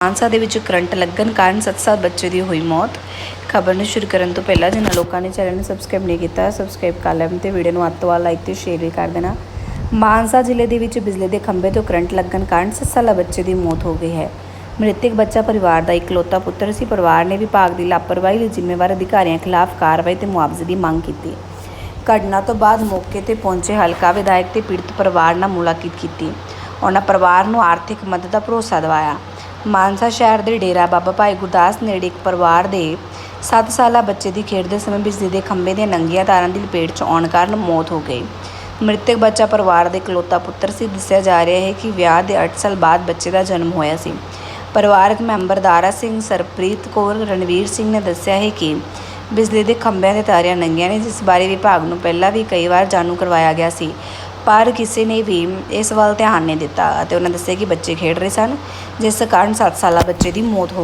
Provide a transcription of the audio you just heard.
ਮਾਨਸਾ ਦੇ ਵਿੱਚ ਕਰੰਟ ਲੱਗਣ ਕਾਰਨ 7 ਸਾਲ ਬੱਚੇ ਦੀ ਹੋਈ ਮੌਤ। ਖਬਰ ਨੂੰ ਸ਼ੁਰੂ ਕਰਨ ਤੋਂ ਪਹਿਲਾਂ ਜਿਨ੍ਹਾਂ ਲੋਕਾਂ ਨੇ ਚੈਨਲ ਨੂੰ ਸਬਸਕ੍ਰਾਈਬ ਨਹੀਂ ਕੀਤਾ, ਸਬਸਕ੍ਰਾਈਬ ਕਰ ਲੈਣ ਤੇ ਵੀਡੀਓ ਨੂੰ ਅੱਤ ਤੋਂ ਵੱਧ ਲਾਈਕ ਤੇ ਸ਼ੇਅਰ ਵੀ ਕਰ ਦੇਣਾ। ਮਾਨਸਾ ਜ਼ਿਲ੍ਹੇ ਦੇ ਵਿੱਚ ਬਿਜਲੀ ਦੇ ਖੰਭੇ ਤੋਂ ਕਰੰਟ ਲੱਗਣ ਕਾਰਨ 7 ਸਾਲਾ ਬੱਚੇ ਦੀ ਮੌਤ ਹੋ ਗਈ ਹੈ। ਮ੍ਰਿਤਕ ਬੱਚਾ ਪਰਿਵਾਰ ਦਾ ਇਕਲੌਤਾ ਪੁੱਤਰ ਸੀ। ਪਰਿਵਾਰ ਨੇ ਵਿਭਾਗ ਦੀ ਲਾਪਰਵਾਹੀ ਲਈ ਜ਼ਿੰਮੇਵਾਰ ਅਧਿਕਾਰੀਆਂ ਖਿਲਾਫ ਕਾਰਵਾਈ ਤੇ ਮੁਆਵਜ਼ੇ ਦੀ ਮੰਗ ਕੀਤੀ। ਘਟਨਾ ਤੋਂ ਬਾਅਦ ਮੌਕੇ ਤੇ ਪਹੁੰਚੇ ਹਲਕਾ ਵਿਧਾਇਕ ਤੇ ਪੀੜਤ ਪਰਿਵਾਰ ਨਾਲ ਮੁਲਾਕਾਤ ਕੀਤੀ। ਉਹਨਾਂ ਪਰਿਵਾਰ ਨੂੰ ਆਰਥਿਕ ਮਦਦ ਦਾ ਭਰੋਸਾ ਦਿਵਾਇਆ। ਮਾਨਸਾ ਸ਼ਹਿਰ ਦੇ ਡੇਰਾ ਬਾਬਾ ਭਾਈ ਗੁਰਦਾਸ ਨੇੜੇ ਇੱਕ ਪਰਿਵਾਰ ਦੇ 7 ਸਾਲਾ ਬੱਚੇ ਦੀ ਖੇਡਦੇ ਸਮੇਂ ਬਿਜਲੀ ਦੇ ਖੰਭੇ ਦੀਆਂ ਨੰਗੀਆਂ ਤਾਰਾਂ ਦੀ ਲਪੇਟ 'ਚ ਆਉਣ ਕਾਰਨ ਮੌਤ ਹੋ ਗਈ। ਮ੍ਰਿਤਕ ਬੱਚਾ ਪਰਿਵਾਰ ਦੇ ਇਕਲੌਤਾ ਪੁੱਤਰ ਸੀ। ਦੱਸਿਆ ਜਾ ਰਿਹਾ ਹੈ ਕਿ ਵਿਆਹ ਦੇ 8 ਸਾਲ ਬਾਅਦ ਬੱਚੇ ਦਾ ਜਨਮ ਹੋਇਆ ਸੀ। ਪਰਿਵਾਰਕ ਮੈਂਬਰ ਦਾਰਾ ਸਿੰਘ, ਸਰਪ੍ਰੀਤ ਕੌਰ, ਰਣਵੀਰ ਸਿੰਘ ਨੇ ਦੱਸਿਆ ਹੈ ਕਿ ਬਿਜਲੀ ਦੇ ਖੰਭਿਆਂ ਦੇ ਤਾਰਿਆਂ ਨੰਗੀਆਂ ਨੇ, ਜਿਸ ਬਾਰੇ ਵਿਭਾਗ ਨੂੰ ਪਹਿਲਾਂ ਵੀ ਕਈ ਵਾਰ ਜਾਣੂ ਕਰਵਾਇਆ ਗਿਆ ਸੀ। ਪਰ ਕਿਸੇ ਨੇ ਵੀ ਇਸ ਵੱਲ ਧਿਆਨ ਨਹੀਂ ਦਿੱਤਾ ਅਤੇ ਉਹਨਾਂ ਦੱਸਿਆ ਕਿ ਬੱਚੇ ਖੇਡ ਰਹੇ ਸਨ, ਜਿਸ ਕਾਰਨ ਸੱਤ ਸਾਲਾ ਬੱਚੇ ਦੀ ਮੌਤ ਹੋ